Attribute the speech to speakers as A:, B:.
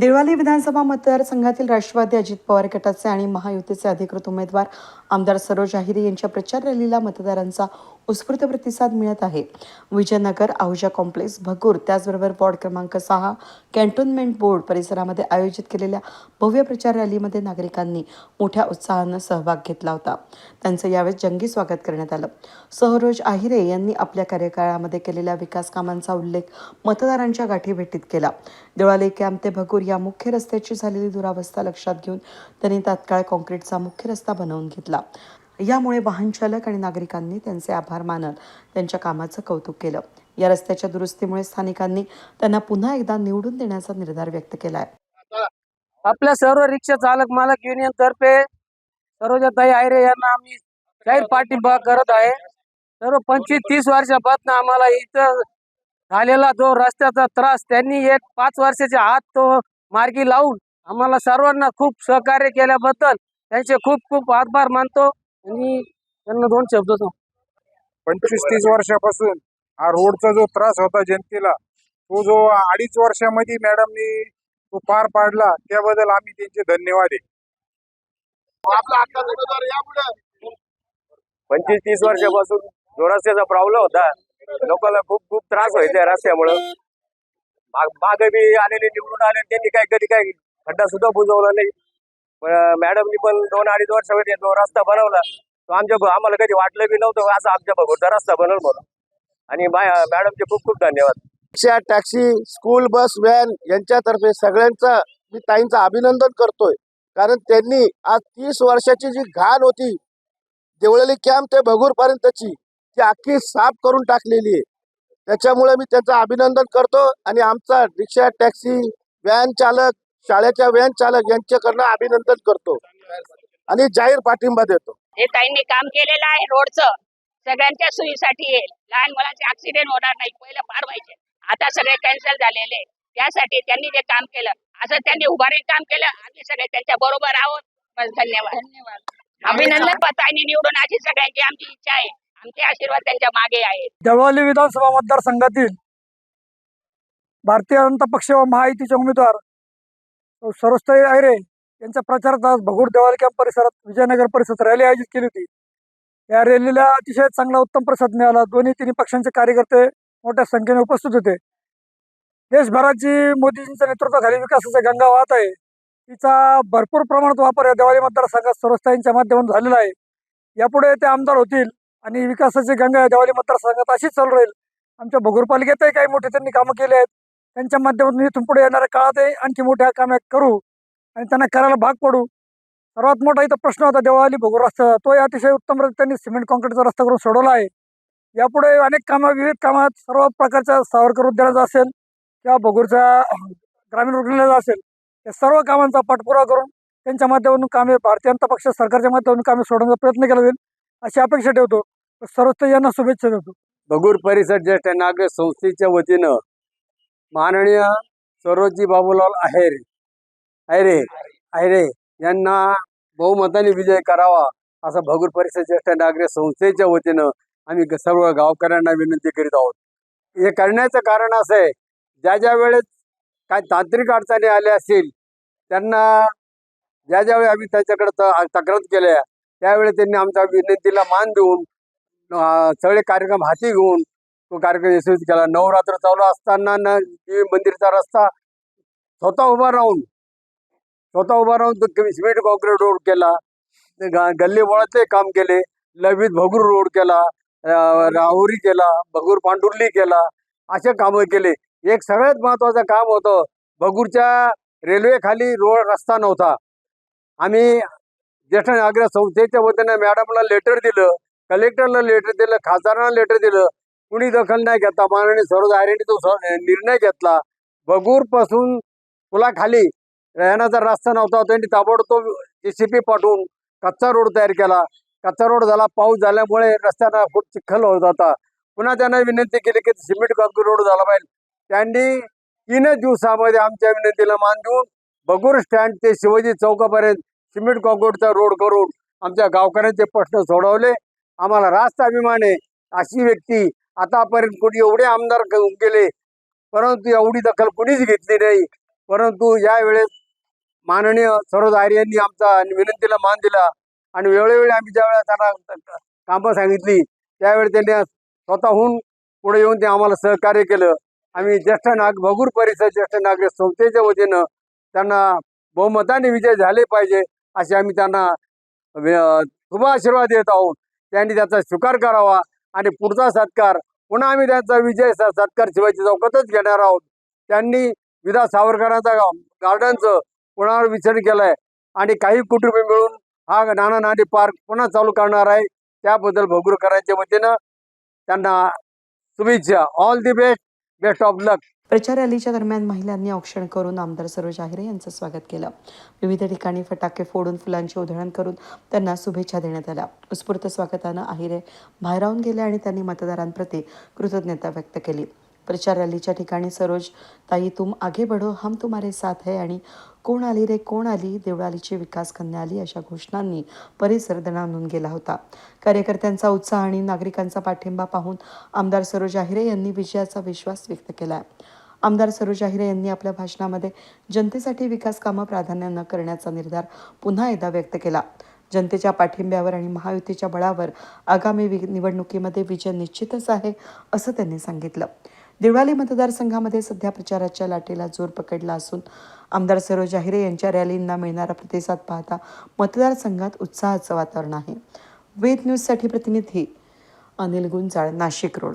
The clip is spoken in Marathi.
A: देवळाली विधानसभा मतदारसंघातील राष्ट्रवादी अजित पवार गटाचे आणि महायुतीचे अधिकृत उमेदवार आमदार सरोज आहिरे यांच्या प्रचार रॅलीला मतदारांचा उत्स्फूर्त प्रतिसाद मिळत आहे. विजयनगर आहुजा कॉम्प्लेक्स भगूर त्याचबरोबर वॉर्ड क्रमांक सहा कॅन्टोन्मेंट बोर्ड परिसरामध्ये आयोजित केलेल्या भव्य प्रचार रॅलीमध्ये नागरिकांनी मोठ्या उत्साहानं सहभाग घेतला होता. त्यांचं यावेळेस जंगी स्वागत करण्यात आलं. सरोज आहिरे यांनी आपल्या कार्यकाळामध्ये केलेल्या विकास कामांचा उल्लेख मतदारांच्या गाठीभेटीत केला. देवळाली कॅम्प ते भगूर या मुख्य रस्त्याची झालेली दुरावस्था लक्षात घेऊन त्यांनी तात्काळ काँक्रीटचा मुख्य रस्ता बनवून घेतला. यामुळे वाहन चालक आणि नागरिकांनी त्यांचे आभार मानत त्यांच्या कामाचं कौतुक केलं. या रस्त्याच्या दुरुस्तीमुळे स्थानिकांनी त्यांना पुन्हा एकदा निवडून देण्याचा निर्धार व्यक्त केला आहे
B: आपल्या सर्व रिक्षा चालक मालक युनियन तर्फे सरोजाताई आयरे यांना आम्ही जाहीर पाठिंबा करत आहे. सर्व पंचवीस तीस वर्षापासून आम्हाला इथं झालेला जो रस्त्याचा त्रास त्यांनी एक पाच वर्षाच्या आत तो मार्गी लावून आम्हाला सर्वांना खूप सहकार्य केल्याबद्दल त्यांचे खूप खूप आभार मानतो आणि त्यांना दोन शब्द सांगतो.
C: पंचवीस तीस वर्षापासून हा रोडचा जो त्रास होता जनतेला तो जो अडीच वर्षामध्ये मॅडमनी तो पार पाडला त्याबद्दल आम्ही त्यांचे धन्यवाद आहे.
D: पंचवीस तीस वर्षापासून जो रस्त्याचा प्रॉब्लेम होता लोकांना खूप खूप त्रास व्हायचा रस्त्यामुळं. मागे बी आलेले निवडून आले त्यांनी काय कधी काय खड्डा सुद्धा बुजवला नाही. मॅडमनी पण दोन अडीच वर्षामध्ये जो रस्ता बनवला. तो आमच्या आम्हाला कधी वाटलं बी नव्हतं असं आमच्या भगवता रस्ता बनवल म्हणून. आणि मॅडमचे खूप खूप धन्यवाद.
E: Rickshaw taxi school bus van यांच्यातर्फे सगळ्यांचा मी ताईंचं अभिनंदन करतोय. कारण त्यांनी आज तीस वर्षाची जी घाण होती देवळली कॅम्प ते भगूर पर्यंतची ती अख्खी साफ करून टाकलेली आहे. त्याच्यामुळे मी त्यांचं अभिनंदन करतो आणि आमचा रिक्षा टॅक्सी व्हॅन चालक शाळेच्या व्हॅन चालक यांच्याकडनं अभिनंदन करतो. आणि जाहीर पाठिंबा देतो.
F: हे ताईंनी काम केलेलं आहे रोडचं. सगळ्यांच्या सोयीसाठी येईल लहान मुलांचे ऍक्सिडेंट होणार नाही. पहिलं पार व्हायचे. आता सगळे कॅन्सल झालेले त्यासाठी त्यांनी जे काम केलं असं त्यांनी उभारी काम केलं. आम्ही सगळे त्यांच्या बरोबर आहोत. बस धन्यवाद. धन्यवाद. अभिनंदन. ताईंनी निवडून अशी सगळ्यांची आमची इच्छा आहे. आमचे आशीर्वाद त्यांच्या मागे आहेत.
B: देवळाली विधानसभा मतदारसंघातील भारतीय जनता पक्ष व महायुतीचे उमेदवार सरोस्ताई आयरे यांच्या प्रचारात आज भगूर देवाल कॅम्प परिसरात विजयनगर परिसरात रॅली आयोजित केली होती. या रॅलीला अतिशय चांगला उत्तम प्रसाद मिळाला. दोन्ही तिन्ही पक्षांचे कार्यकर्ते मोठ्या संख्येने उपस्थित होते. देशभरात जी मोदीजींच्या नेतृत्वाखाली विकासाचा गंगा वाहत आहे. तिचा भरपूर प्रमाणात वापर या देवाली मतदारसंघात सरोजताईंच्या माध्यमातून झालेला आहे. यापुढे ते आमदार होतील आणि विकासाची गंगा देवाली मतदारसंघात अशीच चालू राहील. आमच्या भगूर पालिकेतही काही मोठे त्यांनी कामं केले आहेत. त्यांच्या माध्यमातून इथून पुढे येणाऱ्या काळातही आणखी मोठ्या कामे करू आणि त्यांना करायला भाग पडू. सर्वात मोठा इथं प्रश्न होता देवाली भगूर रस्ता. तोही अतिशय उत्तम त्यांनी सिमेंट कॉन्क्रीटचा रस्ता करून सोडवला आहे. यापुढे अनेक कामं विविध कामात सर्व प्रकारच्या सावरकर उद्यानाचा असेल किंवा भगूरच्या ग्रामीण रुग्णालयाचा असेल या सर्व कामांचा पाठपुरावा करून त्यांच्या माध्यमातून कामे भारतीय जनता पक्ष सरकारच्या माध्यमातून कामे सोडवण्याचा प्रयत्न केला जाईल. अशी अपेक्षा ठेवतो. सर्वच यांना शुभेच्छा देतो.
D: भगूर परिसर ज्येष्ठ नागरिक संस्थेच्या वतीनं माननीय सरोजी बाबूलाल आहेर आयरे आयरे यांना बहुमताने विजय करावा असं भगूर परिसर ज्येष्ठ नागरिक संस्थेच्या वतीनं आम्ही सर्व गावकऱ्यांना विनंती करीत आहोत. हे करण्याचं कारण असं आहे ज्या ज्या वेळेस काय तांत्रिक अडचणी आल्या असतील त्यांना ज्या ज्यावेळी आम्ही त्याच्याकडे तक्रार केल्या त्यावेळी त्यांनी आमच्या विनंतीला मान देऊन सगळे कार्यक्रम हाती घेऊन तो कार्यक्रम यशस्वी केला. नवरात्र चालू असताना न देवी मंदिरचा रस्ता स्वतः उभा राहून स्वतः उभा राहून तो सिमेंट कॉन्क्रीट रोड केला गल्ली बोळातले काम केले लवीत भगूर रोड केला राहुरी केला भगूर पांडुर्ली केला असे कामं केले. एक सगळ्यात महत्वाचं काम होतं भगूरच्या रेल्वेखाली रोड रस्ता नव्हता. आम्ही ज्येष्ठ नागरिक संस्थेच्या वतीने मॅडमला लेटर दिलं कलेक्टरला लेटर दिलं खासदारांना लेटर दिलं. कुणी दखल नाही घेता माननीय सरोज आयरेंनी तो निर्णय घेतला. बगूरपासून पुलाखाली राहण्याचा रस्ता नव्हता त्यांनी ताबडतोब जेसीपी पाठवून कच्चा रोड तयार केला. कच्चा रोड झाला पाऊस झाल्यामुळे रस्त्यांना खूप चिखल होत होता. पुन्हा त्यांना विनंती केली की सिमेंट कॉन्क्रीट रोड झाला पाहिजे. त्यांनी तीनच दिवसामध्ये आमच्या विनंतीला मान देऊन बगूर स्टँड ते शिवाजी चौकापर्यंत सिमेंट कॉन्क्रीटचा रोड करून आमच्या गावकऱ्यांचे प्रश्न सोडवले. आम्हाला रास्त अभिमान आहे. अशी व्यक्ती आतापर्यंत कोणी एवढे आमदार गेले परंतु एवढी दखल कुणीच घेतली नाही. परंतु यावेळेस माननीय सरोज आर्य यांनी आमचा विनंतीला मान दिला आणि वेळोवेळी आम्ही ज्यावेळेस त्यांना कामं सांगितली त्यावेळी त्यांनी स्वतःहून पुढे येऊन ते आम्हाला सहकार्य केलं. आम्ही ज्येष्ठ नाग भगूर परिसर ज्येष्ठ नागरिक संस्थेच्या वतीनं त्यांना बहुमताने विजय झाले पाहिजे. असे आम्ही त्यांना शुभ आशीर्वाद देत आहोत. त्यांनी त्याचा स्वीकार करावा आणि पुढचा सत्कार पुन्हा आम्ही त्यांचा विजय सत्कार शिवाजी चौकातच घेणार आहोत. त्यांनी विदा सावरकरांचा गार्डनचं पुनर्विचरण केलंय आणि काही कुटुंबी मिळून हा नाना नानी पार्क पुन्हा चालू करणार आहे. त्याबद्दल भगूरकरांच्या वतीनं त्यांना शुभेच्छा. All the best best of luck
A: प्रचार रॅलीच्या दरम्यान महिलांनी औक्षण करून आमदार सरोज आहिरे यांचं स्वागत केलं. विविध ठिकाणी फटाके फोडून फुलांची उधळण करून त्यांना शुभेच्छा देण्यात आल्या. उत्स्फूर्त स्वागतानं आहिरे बाहेराहून गेले आणि त्यांनी मतदारांप्रती कृतज्ञता व्यक्त केली. प्रचार रॅलीच्या ठिकाणी सरोज ताई तुम आगे बढो हम तुम्हारे साथ है आणि कोण आली रे कोण आली? देवळालीची विकास कन्या आली अशा घोषणांनी परिसर दणानून गेला होता. कार्यकर्त्यांचा उत्साह आणि नागरिकांचा पाठिंबा पाहून आमदार सरोज आहिरे यांनी विजयाचा विश्वास व्यक्त केला. आमदार सरोज आहिरे यांनी आपल्या भाषणामध्ये जनतेसाठी विकास कामं प्राधान्यानं करण्याचा निर्धार पुन्हा एकदा व्यक्त केला. जनतेच्या पाठिंब्यावर आणि महायुतीच्या बळावर आगामी वि- निवडणुकीमध्ये विजय निश्चितच आहे असं त्यांनी सांगितलं. देवळाली मतदारसंघामध्ये सध्या प्रचाराच्या लाटेला जोर पकडला असून आमदार सरोज आहिरे यांच्या रॅलींना मिळणारा प्रतिसाद पाहता मतदारसंघात उत्साहाचं वातावरण आहे. वेद न्यूजसाठी प्रतिनिधी अनिल गुंजाळ नाशिक रोड.